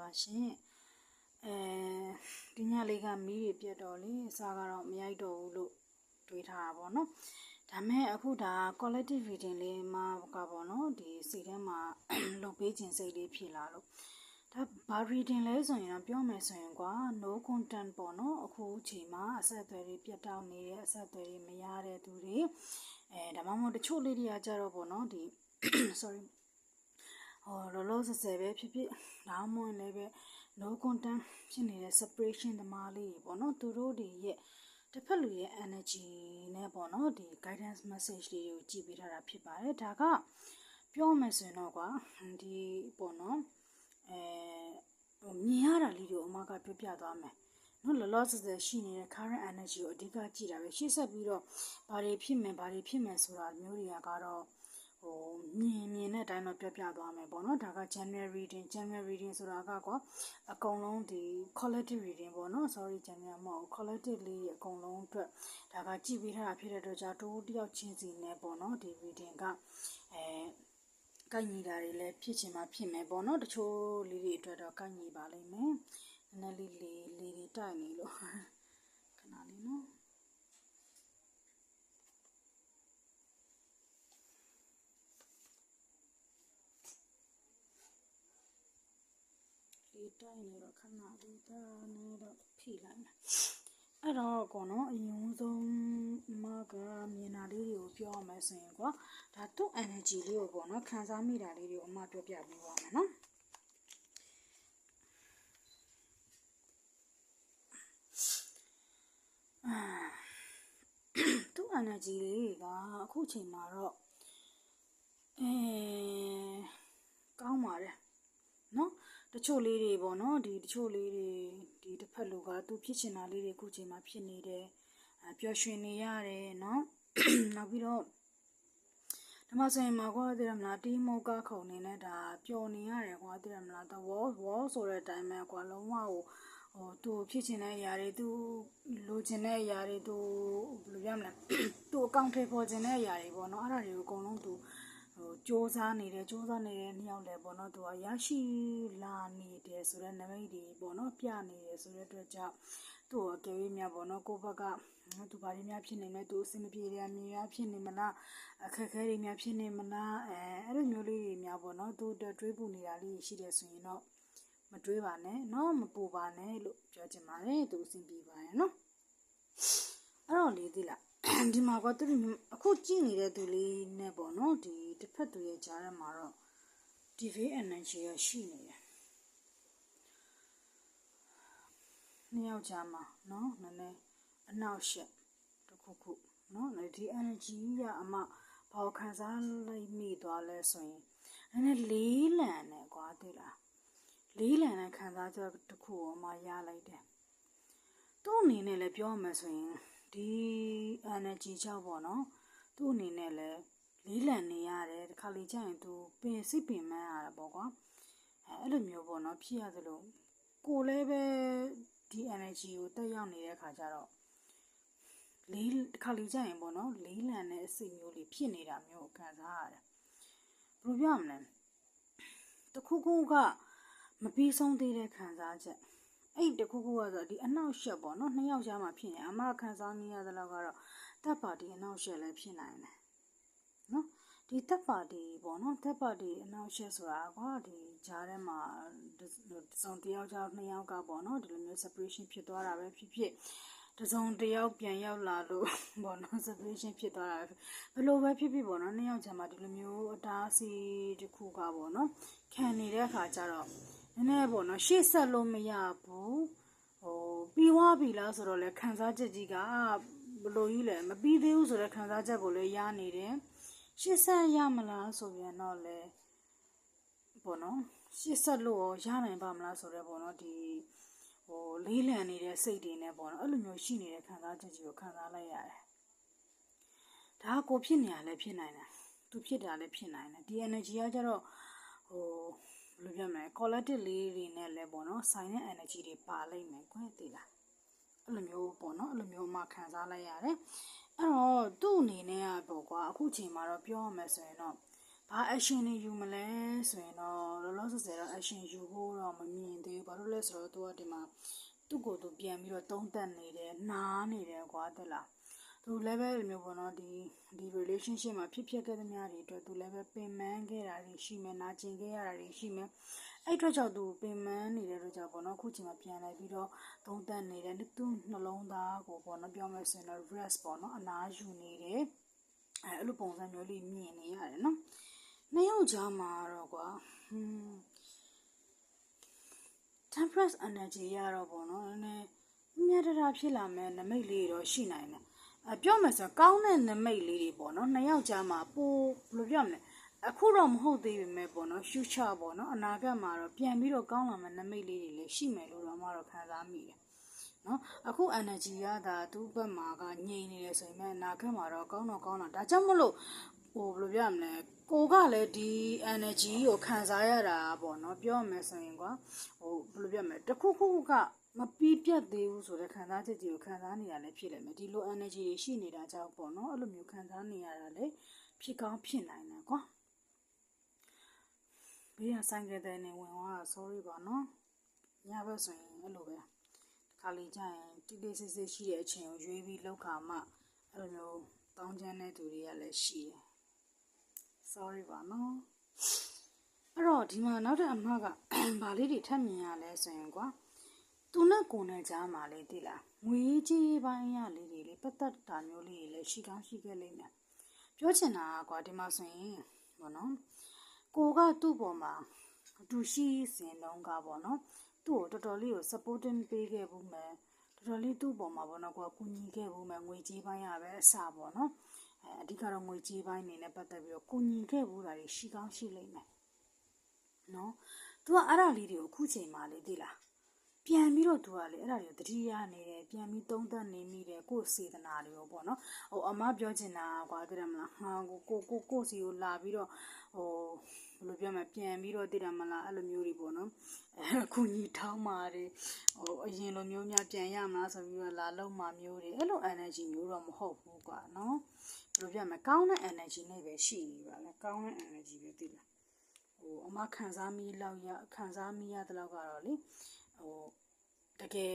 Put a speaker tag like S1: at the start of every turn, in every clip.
S1: ပါရှင်အဲဒီညလေးကမီးတွေပြတ်တော့လေအစားကတော့မရိုက်တော့ဘူးလို့တွေးထားတာပေါ့နော်ဒါမဲ့အခုဒါ collective reading လေးမှာကပေါ့နော်ဒီစိတ်ထဲမှာလုပ်ပေးခြင်းစိတ်လေးဖြစ်လာလို့ဒါဘာ reading လဲဆိုရင်တော့ပြောမယ်ဆိုရင်ကွာ no content ပေါ့နော်အခုအချိန်မှာအဆက်အသွယ်တွေပြတ်တောက်နေတဲ့အဆက်အသွယ်တွေမရတဲ့သူတွေအဲဒါမှမဟုတ်တချို့လေးတွေကကြတော့ပေါ့နော်ဒီ sorry ဟောလောလောဆယ်ဆယ်ပဲဖြစ်ဖြစ်ဒါမှမဟုတ်လည်းပဲ no content ဖြစ်နေတဲ့ separation သမားလေးတွေပေါ့နော်သူတို့တွေရဲ့တစ်ဖက်လူရဲ့ energy နဲ့ပေါ့နော်ဒီ guidance message လေးတွေကိုကြည့်ပေးထားတာဖြစ်ပါတယ်ဒါကပြောမယ်ဆိုရင်တော့ကွာဒီပေါ့နော်အဲမြင်ရတာလေးတွေကိုအမကပြောပြသွားမယ်နော်လောလောဆယ်ဆယ်ရှိနေတဲ့ current energy ကိုအဓိကကြည့်တာပဲရှေ့ဆက်ပြီးတော့ဘာတွေဖြစ်မယ်ဘာတွေဖြစ်မယ်ဆိုတာမျိုးတွေကကတော့ ဟိုမြင်မြင်တဲ့အတိုင်းတော့ပြပြသွားမယ်ပေါ့နော်ဒါက general reading general reading ဆိုတာကကွာအကုန်လုံးဒီ collective reading ပေါ့နော် sorry general မဟုတ် collective လေးအကုန်လုံးအတွက်ဒါကကြည့်ပေးထားတာဖြစ်တဲ့အတွက်ကြောင့်တိုးတယောက်ချင်းစီနဲ့ပေါ့နော်ဒီ reading ကအဲကိုက်ညီတာတွေလည်းဖြစ်ချင်မှဖြစ်မယ်ပေါ့နော်တချို့လေးတွေအတွက်တော့ကိုက်ညီပါလိမ့်မယ်နည်းနည်းလေးလေးလေးတွေတိုက်နေလို့ခဏလေးနော်လေး တိုက်နေတော့ခဏလေးဒါနဲ့တော့ဖိလိုက်မယ်အဲ့တော့ကောနော်အရင်ဆုံးမကမြင်တာလေးတွေကိုပြောရမယ်ဆိုရင်ကွာဒါသူ့ energy လေးကိုပေါ့နော်ခံစားမိတာလေးတွေကိုအမပြောပြပေးပါမယ်နော်သူ့ energy လေးကအခုချိန်မှာတော့အဲကောင်းပါတယ်နော် တချို့လေးတွေပေါ့နော်ဒီတချို့လေးတွေဒီတစ်ဖက်လူကသူဖြစ်ချင်တာလေးတွေအခုချိန်မှာဖြစ်နေတယ်အပျော်ရွှင်နေရတယ်နော်နောက်ပြီးတော့ဓမ္မဆိုရင်မှာကွာသိရမလားတီးမောကခုံနေတဲ့ဒါပျော်နေရတယ်ကွာသိရမလား the wall wall ဆိုတဲ့အတိုင်းပဲကွာလုံးဝဟိုဟိုသူဖြစ်ချင်တဲ့အရာတွေသူလိုချင်တဲ့အရာတွေသူဘယ်လိုရမလဲသူအကောင့်ထဲပေါ်ချင်တဲ့အရာတွေပေါ့နော်အဲ့ဒါတွေကိုအကုန်လုံးသူ ဟိုစ조사နေတယ်စ조사နေတဲ့နှစ်ယောက်လည်းပေါ့နော်သူကရရှိလာနေတယ်ဆိုတော့နမိတ်တွေပေါ့နော်ပြနေတယ်ဆိုတဲ့အတွက်ကြောင့်သူ့ကိုကြေးမြပေါ့နော်ကိုဘက်ကသူဘာတွေများဖြစ်နေမလဲသူအဆင်မပြေတဲ့အမြင်များဖြစ်နေမလားအခက်အခဲတွေများဖြစ်နေမလားအဲအဲ့လိုမျိုးလေးတွေများပေါ့နော်သူတွေးပူနေတာလေးရှိတယ်ဆိုရင်တော့မတွေးပါနဲ့နော်မပူပါနဲ့လို့ပြောချင်ပါတယ်သူအဆင်ပြေပါရဲ့နော်အဲ့တော့လေးသိလား ဒီမှာကသူအခုကြည့်နေတဲ့သူလေးနဲ့ပေါ့နော်ဒီတစ်ဖက်သူရဲ့ကြားထဲမှာတော့ DV energy ရရှိနေတယ်နှစ်ယောက်ကြားမှာနော်နည်းနည်းအနောက်ရှက်တစ်ခုခုနော်ဒီ energy ရအမဘာကိုခံစားလိုက်မိသွားလဲဆိုရင်နည်းနည်းလေးလံနေကွာသိလားလေးလံတဲ့ခံစားချက်တစ်ခုကိုအမရလိုက်တယ်သူ့အနေနဲ့လည်းပြောမှဆိုရင် ဒီ energy ကြောင့်ပေါ့နော်သူ့အနေနဲ့လည်းလေးလံနေရတယ်တခါလေကြာရင်သူပင်စိတ်ပင်မရတာပေါ့ကွာအဲအဲ့လိုမျိုးပေါ့နော်ဖြစ်ရသလိုကိုလည်းပဲဒီ energy ကိုတက်ရောက်နေတဲ့ခါကျတော့လေးတခါလေကြာရင်ပေါ့နော်လေးလံတဲ့အစိတ်မျိုးလေးဖြစ်နေတာမျိုးခံစားရတယ်ဘယ်လိုပြောမလဲတခုခုကမပြီးဆုံးသေးတဲ့ခံစားချက် အဲ့တခုခုကဆိုဒီအနောက်ရှက်ပေါ့နော်နှစ်ယောက်ကြားမှာဖြစ်နေအမခံစားမိရသလောက်ကတော့တပ်ပါတီအနောက်ရှက်လည်းဖြစ်နိုင်တယ်နော်ဒီတပ်ပါတီပေါ့နော်တပ်ပါတီအနောက်ရှက်ဆိုတာကွာဒီကြားထဲမှာစုံတယောက်ကြားနှစ်ယောက်ကပေါ့နော်ဒီလိုမျိုး separation ဖြစ်သွားတာပဲဖြစ်ဖြစ်တစုံတယောက်ပြန်ရောက်လာလို့ပေါ့နော် separation ဖြစ်သွားတာဘယ်လိုပဲဖြစ်ဖြစ်ပေါ့နော်နှစ်ယောက်ချမ်းမှာဒီလိုမျိုးအတားစီတစ်ခုကပေါ့နော်ခံနေတဲ့အခါကျတော့ နည်းနည်းပေါ့နော်ရှေ့ဆက်လို့မရဘူးဟိုပြီးွားပြီလားဆိုတော့လေခံစားချက်ကြီးကဘလို့ကြီးလဲမပြီးသေးဘူးဆိုတဲ့ခံစားချက်ကိုလည်းရနေတယ်ရှေ့ဆက်ရမလားဆိုပြန်တော့လေပေါ့နော်ရှေ့ဆက်လို့ရောရနိုင်ပါမလားဆိုတော့ပေါ့နော်ဒီဟိုလေးလံနေတဲ့စိတ်တွေနဲ့ပေါ့နော်အဲ့လိုမျိုးရှိနေတဲ့ခံစားချက်ကြီးကိုခံစားလိုက်ရတယ်ဒါကကိုဖြစ်နေရလဲဖြစ်နိုင်တယ်သူဖြစ်တာလည်းဖြစ်နိုင်တယ်ဒီ energy ကကြတော့ဟို ဘယ်လိုပြောမလဲ collective လေးတွေနဲ့လည်းပေါ့နော်ဆိုင်တဲ့ energy တွေပါလိမ့်မယ်ခွဲသိလားအဲ့လိုမျိုးပေါ့နော်အဲ့လိုမျိုးမှခံစားလိုက်ရတယ်အဲ့တော့သူ့အနေနဲ့ကပေါ့ကွာအခုချိန်မှာတော့ပြောရမယ်ဆိုရင်တော့ဘာ action တွေယူမလဲဆိုရင်တော့လောလောလောဆယ်ဆယ်တော့ action ယူဖို့တော့မမြင်သေးဘူးဘာလို့လဲဆိုတော့သူကဒီမှာသူ့ကိုယ်သူပြန်ပြီးတော့တုံးတက်နေတယ်နားနေတယ်ကွာတ က်လားသူ level မျိုးပေါ့နော်ဒီဒီ relationship မှာဖြစ်ဖြစ်ခဲ့သမျှတွေအတွက်သူ level ပင်ပန်းခဲ့တာတွေရှိမယ်နာကျင်ခဲ့ရတာတွေရှိမယ်အဲ့အတွက်ကြောင့်သူပင်ပန်းနေတဲ့အတွက်ကြောင့်ပေါ့နော်အခုချိန်မှာပြန်လာပြီးတော့သုံးသပ်နေတယ်သူနှလုံးသားကိုပေါ့နော်ပြောမယ်ဆိုရင်တော့ rest ပေါ့နော်အနားယူနေတယ်အဲအဲ့လိုပုံစံမျိုးလေးမြင်နေရတယ်နော်နှစ်ယောက်ကြားမှာတော့ကွာဟွန်း temperance energy ရတော့ပေါ့နော်နည်းနည်းမြတ်တရာဖြစ်လာမဲ့နမိတ်လေးတော့ရှိနိုင်တယ် အပြောမယ်ဆိုကောင်းတဲ့နမိတ်လေးတွေပေါ့နော်နှစ်ယောက်ကြားမှာပိုဘယ်လိုပြောမလဲအခုတော့မဟုတ်သေးပေမဲ့ပေါ့နော် future ပေါ့နော်အနာဂတ်မှာတော့ပြန်ပြီးတော့ကောင်းလာမဲ့နမိတ်လေးတွေလည်းရှိမယ်လို့တော့မတော့ခံစားမိတယ်နော်အခု energy ရတာသူ့ဘက်မှာကငြိမ်နေတယ်ဆိုရင်အနာဂတ်မှာတော့ကောင်းတော့ကောင်းတာဒါကြောင့်မလို့ဟိုဘယ်လိုပြောရမလဲကိုကလည်းဒီ energy ကိုခံစားရတာပေါ့နော်ပြောရမယ်ဆိုရင်ကွာဟိုဘယ်လိုပြောမလဲတခုခုက မပြီးပြတ်သေးဘူးဆိုတဲ့ခံစားချက်ကြီးကိုခံစားနေရလဲဖြစ်လိမ့်မယ်ဒီလို energy တွေရှိနေတာကြောင့်ပေါ့နော်အဲ့လိုမျိုးခံစားနေရတာလေဖြစ်ကောင်းဖြစ်နိုင်တယ်ကွာဘေးကဆိုင်ကတဲ့နေဝင်သွားတာ sorry ပါနော်ညဘက်ဆိုရင်အဲ့လိုပဲခါလေးကြရင်တိတိစစ်စစ်ရှိတဲ့အချိန်ကိုရွေးပြီးလောက်ခါမှအဲ့လိုမျိုးတောင်းချမ်းတဲ့သူတွေကလည်းရှိတယ် sorry ပါနော်အဲ့တော့ဒီမှာနောက်တဲ့အမှားကဗာလေးတွေထပ်မြင်ရလဲဆိုရင်ကွာ သူနဲ့ကိုယ်နဲ့ကြားမှာလေးတိလားငွေကြီးပိုင်းရလေးတွေလေးပတ်သက်တာမျိုးလေးတွေလည်းရှိကောင်းရှိခဲ့လိမ့်မယ်ပြောချင်တာကွာဒီမှာဆိုရင်ဘောနော်ကိုကသူ့ပေါ်မှာအတူရှိစဉ်တုန်းကပေါ့နော်သူ့ကိုတော်တော်လေးကို supporting ပေးခဲ့ဘူးမယ်တော်တော်လေးသူ့ပေါ်မှာပေါ့နော်ကိုကကူညီခဲ့ဘူးမယ်ငွေကြီးပိုင်းရပဲအစပေါ့နော်အဲအဓိကတော့ငွေကြီးပိုင်းနေနဲ့ပတ်သက်ပြီးတော့ကူညီခဲ့ဘူးတာတွေရှိကောင်းရှိလိမ့်မယ်နော်သူကအဲ့ဒါလေးတွေကိုအခုချိန်မှလေသိလား ပြန်ပြီးတော့သူကလေအဲ့ဒါတွေကိုတတိယနေတယ်ပြန်ပြီးသုံးသပ်နေမိတယ်ကိုယ်စေတနာတွေကိုပေါ့နော်ဟိုအမပြောချင်တာကွာသိတယ်မလားဟာကိုကိုကိုကိုစီကိုလာပြီးတော့ဟိုဘယ်လိုပြောမလဲပြန်ပြီးတော့သိတယ်မလားအဲ့လိုမျိုးတွေပေါ့နော်အခုညီထောင်းမာတွေဟိုအရင်လိုမျိုးများပြန်ရမလားဆိုပြီးတော့လာလုံးမာမျိုးတွေအဲ့လို energy မျိုးတော့မဟုတ်ဘူးကွာနော်ဘယ်လိုပြောမလဲကောင်းတဲ့ energy နဲ့ပဲရှိနေပါလေကောင်းတဲ့ energy ပဲသိလားဟိုအမခံစားမိလောက်ရခံစားမိရတဲ့လောက်ကတော့လေ ဟိုတကယ်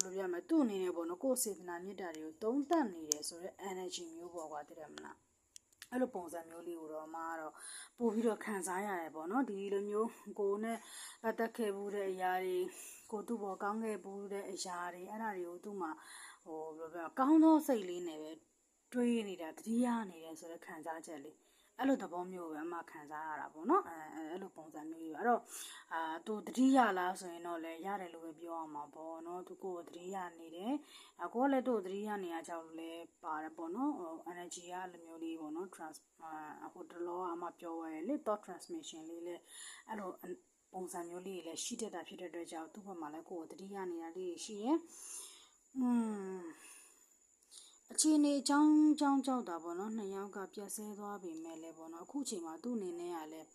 S1: ဘယ်လိုပြမလဲသူ့အနေနဲ့ပေါ့နော်ကိုယ်စေတနာမြတ်တာတွေကိုတုံးတက်နေတယ်ဆိုတော့ energy မျိုးပေါ့ကွာတည်တယ်မလားအဲ့လိုပုံစံမျိုးလေးကိုတော့မကတော့ပို့ပြီးတော့ခံစားရတယ်ပေါ့နော်ဒီလိုမျိုးကိုနဲ့ပတ်သက်ခဲ့ဘူးတဲ့အရာတွေကိုသူ့ဘောကောင်းခဲ့ဘူးတဲ့အရာတွေအဲ့ဒါတွေကိုသူ့မှာဟိုဘယ်လိုပြောကောင်းသောစိတ်လေးနဲ့ပဲတွေးနေတာတတိယနေတယ်ဆိုတဲ့ခံစားချက်လေး အဲ့လိုသဘောမျိုးပဲအမှခံစားရတာပေါ့နော်အဲအဲ့လိုပုံစံမျိုးကြီးအဲ့တော့အာသူတတိယလားဆိုရင်တော့လည်းရတယ်လို့ပဲပြောအောင်ပါပေါ့နော်သူကိုယ်တတိယနေတယ်အကိုကလည်းသူ့တတိယနေရကြောက်လည်းပါတယ်ပေါ့နော်ဟို energy ကလိုမျိုးလေးပေါ့နော် trans ဟိုတလောအမှပြောရဲလေ thought transmission လေးလည်းအဲ့လိုပုံစံမျိုးလေးလည်းရှိတတ်တာဖြစ်တဲ့အတွက်ကြောင့်သူ့ဘက်မှာလည်းကိုယ်တတိယနေရလေးရှိရယ်อืม အခြေအနေအကြောင်းအကြောင်းကြောက်တာပေါ့နော်နှစ်ယောက်ကပြက်ဆဲသွားပြီမဲ့လဲပေါ့နော်အခုချိန်မှာသူ့အနေနဲ့ကလည်း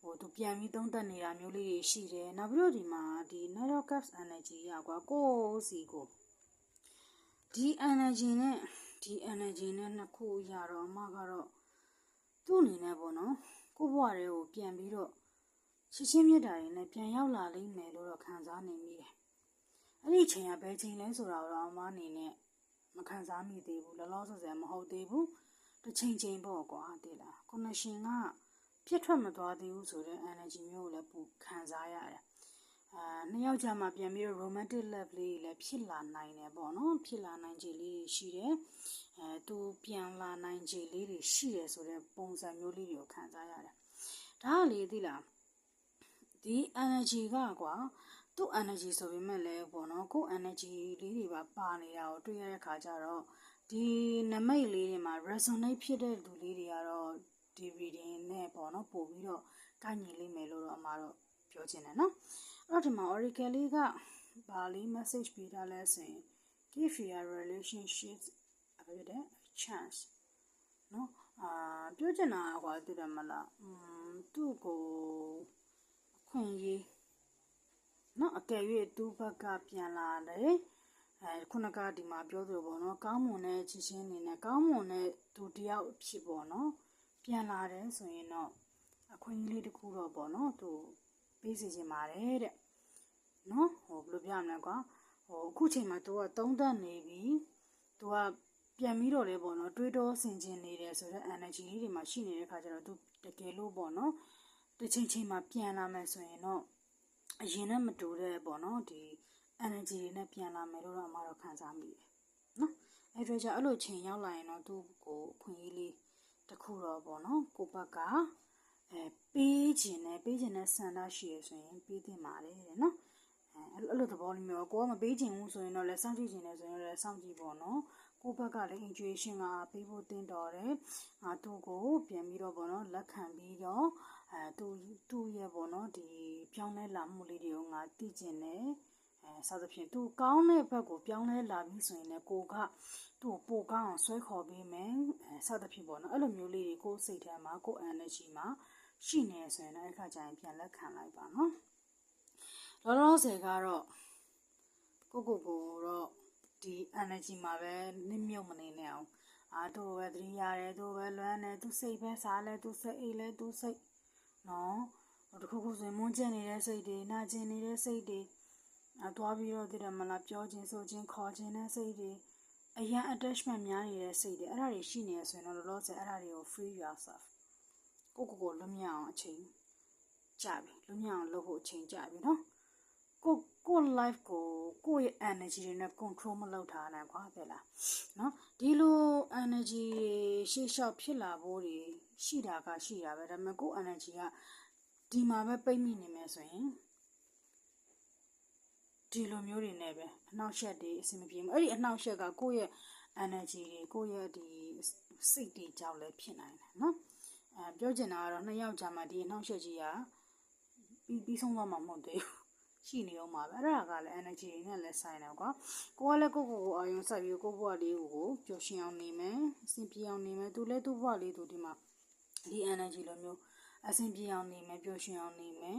S1: ဟိုသူပြန်ပြီးသုံးသက်နေတာမျိုးလေးတွေရှိတယ်နောက်ပြီးတော့ဒီမှာဒီ neural caps energy ရကွာကိုယ်စီကိုဒီ energy နဲ့ဒီ energy နဲ့နှစ်ခုရတော့အမကတော့သူ့အနေနဲ့ပေါ့နော်ကိုယ့်ဘဝတွေကိုပြန်ပြီးတော့ချစ်ချင်းမြတ်တာတွေနဲ့ပြန်ရောက်လာလိမ့်မယ်လို့တော့ခံစားနေမိတယ်အဲ့ဒီချိန်ကဘယ်ချိန်လဲဆိုတာတော့အမအနေနဲ့ မခံစားမိသေးဘူးလောလောဆယ်ဆယ်မဟုတ်သေးဘူးတစ်ချိန်ချိန်ပေါ့ကွာသိလား connection ကပြတ်ထွက်မသွားသေးဘူးဆိုတဲ့ energy မျိုးကိုလည်းပူခံစားရတယ်အာနှစ်ယောက်ကြာမှပြန်ပြီးတော့ romantic love လေးတွေလည်းဖြစ်လာနိုင်တယ်ပေါ့နော်ဖြစ်လာနိုင်ခြေလေးတွေရှိတယ်အဲသူပြန်လာနိုင်ခြေလေးတွေရှိတယ်ဆိုတဲ့ပုံစံမျိုးလေးတွေကိုခံစားရတယ်ဒါကလေသိလားဒီ energy ကကွာ သူ့ energy ဆိုပေမဲ့လည်းပေါ့နော်ကိုယ် energy လေးတွေပါပါနေတာကိုတွေ့ရတဲ့ခါကျတော့ဒီနမိတ်လေးတွေမှာ resonate ဖြစ်တဲ့လူလေးတွေကတော့ဒီ reading နဲ့ပေါ့နော်ပို့ပြီးတော့ကိုက်ညီလိမ့်မယ်လို့တော့အမှားတော့ပြောချင်တယ်နော်အဲ့တော့ဒီမှာ oracle လေးကဘာလေး message ပေးထားလဲဆိုရင် give your relationships a bit a chance နော်အာပြောချင်တာကွာသိတယ်မလားอืมသူ့ကိုခွင့်ရေးနော်အ ကယ်၍သူ့ဘက်ကပြန်လာတယ်အဲခုနကဒီမှာပြောသလိုပေါ့နော်ကောင်းမွန်တဲ့ချစ်ချင်းအနေနဲ့ကောင်းမွန်တဲ့သူတယောက်ဖြစ်ပေါ့နော်ပြန်လာတယ်ဆိုရင်တော့အခွင့်အရေးလေးတစ်ခုတော့ပေါ့နော်သူပေးစီခြင်းပါတယ်တဲ့နော်ဟိုဘယ်လိုပြမလဲကွာဟိုအခုချိန်မှာသူကသုံးသက်နေပြီသူကပြန်ပြီးတော့လဲပေါ့နော်တွေးတောဆင်ခြင်နေတယ်ဆိုတော့ energy လေးတွေမှာရှိနေတဲ့ခါကျတော့သူတကယ်လို့ပေါ့နော်တစ်ချိန်ချိန်မှာပြန်လာမယ်ဆိုရင်တော့ အရင်နဲ့မတူတဲ့ပေါ့နော်ဒီ energy တွေနဲ့ပြန်လာမယ်လို့တော့အမတော့ခံစားမိတယ်နော်အဲ့ဒါကြောင့်အဲ့လိုချိန်ရောက်လာရင်တော့သူ့ကိုအခွင့်အရေးလေးတစ်ခုတော့ပေါ့နော်ကိုဘက်ကအဲပေးခြင်းနဲ့ပေးခြင်းနဲ့ဆန္ဒရှိရဆိုရင်ပေးသင့်ပါတယ်တဲ့နော်အဲအဲ့လိုသဘောလေးမျိုးကိုကမပေးခြင်းဘူးဆိုရင်တော့လည်းစောင့်ကြည့်ခြင်းနဲ့ဆိုရင်လည်းစောင့်ကြည့်ပေါ့နော် ကိုဘက်ကလည်း intuition ကပေးဖို့တင်တော်တယ်ငါသူ့ကိုပြန်ပြီးတော့ပေါ့နော်လက်ခံပြီးတော့အဲသူသူ့ရဲ့ပေါ့နော်ဒီပြောင်းလဲလာမှုလေးတွေကိုငါသိကျင်တယ်အဲစသဖြင့်သူကောင်းတဲ့ဘက်ကိုပြောင်းလဲလာပြီဆိုရင်လည်းကိုကသူ့ကိုပိုကောင်းအောင်ဆွဲခေါ်ပေးမယ်အဲစသဖြင့်ပေါ့နော်အဲ့လိုမျိုးလေးတွေကိုစိတ်ထဲမှာကို energy မှာရှိနေဆိုရင်လည်းအဲ့ခါကျရင်ပြန်လက်ခံလိုက်ပါနော်လောလောဆယ်ကတော့ကိုကိုကိုတော့ ဒီ energy မှာပဲနစ်မြုပ်မနေနဲ့အောင်အာတို့ပဲသတိရတယ်တို့ပဲလွမ်းတယ်သူစိတ်ပဲစားလဲသူစိတ်အိတ်လဲသူစိတ်နော်တခုခုဆိုရင်မွန်းကျင်နေတဲ့စိတ်တွေနာကျင်နေတဲ့စိတ်တွေအသွားပြီးတော့ဒီတယ်မလားပြောခြင်းဆိုခြင်းခေါ်ခြင်းတဲ့စိတ်တွေအရင် attachment များနေတဲ့စိတ်တွေအဲ့ဒါတွေရှိနေရဆိုရင်တော့လောလောဆယ်အဲ့ဒါတွေကို free yourself ကိုကိုကိုလွတ်မြောက်အောင်အချိန်ကြာပြီလွတ်မြောက်အောင်လုပ်ဖို့အချိန်ကြာပြီနော်ကိုကို life ကို ကိုရဲ့ energy တွေနဲ့ control မလုပ်ထားနိုင်ခွာပဲလားနော်ဒီလို energy ရှေ့လျှောက်ဖြစ်လာဖို့တွေရှိတာကရှိတာပဲဒါပေမဲ့ကို energy ကဒီမှာပဲပိတ်မိနေမယ်ဆိုရင်ဒီလိုမျိုးတွေနဲ့ပဲအနှောက်အယှက်တွေအဆင်မပြေဘူးအဲ့ဒီအနှောက်အယှက်ကကိုယ့်ရဲ့ energy တွေကိုယ့်ရဲ့ဒီစိတ်တွေကြောင့်လည်းဖြစ်နိုင်တယ်နော်အဲပြောချင်တာကတော့နှစ်ယောက်ကြာမှဒီအနှောက်အယှက်ကြီးကပြီးပြီးဆုံးသွားမှာမဟုတ်သေးဘူး ရှိနေအောင်ပါပဲအဲ့ဒါကလည်း energy နဲ့လည်းဆိုင်တယ်ကွာကိုကလည်းကိုကိုကိုအာယုံဆက်ပြီးကိုဘွားလေးကိုပျော်ရွှင်အောင်နေမယ်အဆင်ပြေအောင်နေမယ်သူလည်းသူ့ဘွားလေးသူဒီမှာဒီ energy လိုမျိုးအဆင်ပြေအောင်နေမယ်ပျော်ရွှင်အောင်နေမယ်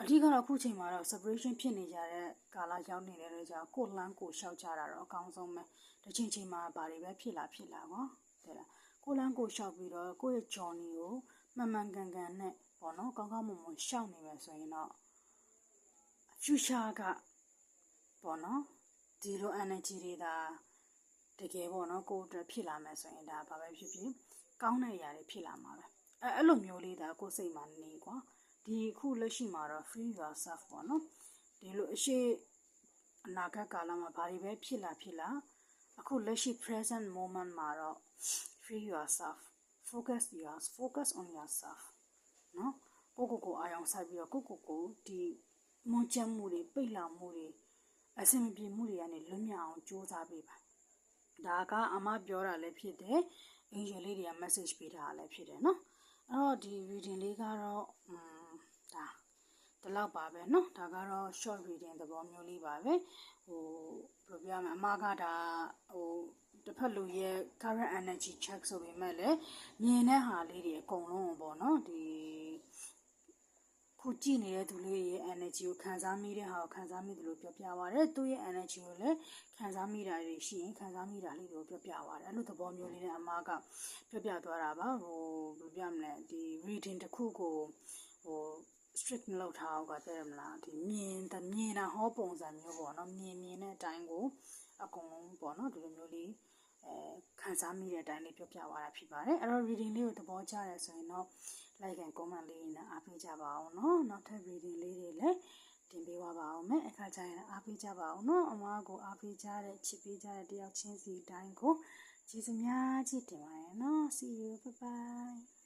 S1: အဓိကတော့အခုချိန်မှာတော့ separation ဖြစ်နေကြတဲ့ကာလရောက်နေတဲ့အတွက်ကြောင့်ကိုလန်းကိုရှောက်ကြတာတော့အကောင်းဆုံးပဲတစ်ချိန်ချိန်မှာဘာတွေပဲဖြစ်လာဖြစ်လာကွာတဲ့လားကိုလန်းကိုရှောက်ပြီးတော့ကိုယ့်ရဲ့ journey ကိုမှန်မှန်ကန်ကန်နဲ့ပေါ့နော်ကောင်းကောင်းမွန်မွန်ရှောက်နေမယ်ဆိုရင်တော့ future ကပေါ့နော်ဒီလို energy တွေဒါတကယ်ပေါ့နော်ကိုယ်အတွက်ဖြစ်လာမယ်ဆိုရင်ဒါဘာပဲဖြစ်ဖြစ်ကောင်းတဲ့အရာတွေဖြစ်လာမှာပဲအဲအဲ့လိုမျိုးလေးဒါကိုယ်စိတ်မှာနေကွာဒီခုလက်ရှိမှာတော့ free yourself ပေါ့နော်ဒီလိုအရှိအနာဂတ်ကာလမှာဘာတွေပဲဖြစ်လာဖြစ်လာအခုလက်ရှိ present moment မှာတော့ free yourself focus yours focus on yourself နော်ကိုကိုကိုအာရုံစိုက်ပြီးတော့ကိုကိုကိုဒီ မွန်ချက်မှုတွေပိတ်လောင်မှုတွေအဆင်မပြေမှုတွေကနေလွတ်မြောက်အောင်ကြိုးစားပေးပါဒါကအမပြောတာလည်းဖြစ်တယ်အင်ဂျင်လေးတွေက message ပေးတာလည်းဖြစ်တယ်နော်အဲ့တော့ဒီ reading လေးကတော့อืมဒါဒီလောက်ပါပဲเนาะဒါကတော့ short reading သဘောမျိုးလေးပါပဲဟိုဘယ်လိုပြောရမလဲအမကဒါဟိုတစ်ဖက်လူရဲ့ current energy check ဆိုပေမဲ့လည်းမြင်တဲ့ဟာလေးတွေအကုန်လုံးပေါ့เนาะဒီ ခုကြည့်နေတဲ့သူလေးရဲ့ energy ကိုခံစားမိတဲ့ဟာကိုခံစားမိတယ်လို့ပြောပြပါရတယ်။သူ့ရဲ့ energy ကိုလည်းခံစားမိတာတွေရှိရင်ခံစားမိတာလေးတွေကိုပြောပြပါရတယ်။အဲ့လိုသဘောမျိုးလေးနဲ့အမကပြောပြသွားတာပါ။ဟိုဘယ်လိုပြမလဲဒီ reading တစ်ခုကိုဟို strict မလုပ်ထားအောင်ကတဲ့မလားဒီမြင်တမြင်တာဟောပုံစံမျိုးပေါ့နော်မြင်မြင်တဲ့အတိုင်းကိုအကုန်လုံးပေါ့နော်ဒီလိုမျိုးလေး အဲခံစားမိတဲ့အတိုင်းလေးပြောပြသွားတာဖြစ်ပါတယ်အဲ့တော့ reading လေးကိုသဘောကျတယ်ဆိုရင်တော့ like and comment လေးနဲ့အားပေးကြပါအောင်နော်နောက်ထပ် reading လေးတွေလည်းတင်ပေးသွားပါအောင်မယ်အခါကျရင်အားပေးကြပါအောင်နော်အမကိုအားပေးကြတဲ့ချစ်ပေးကြတဲ့တယောက်ချင်းစီတိုင်းကိုကျေးဇူးများကြီးတင်ပါတယ်နော် see you bye bye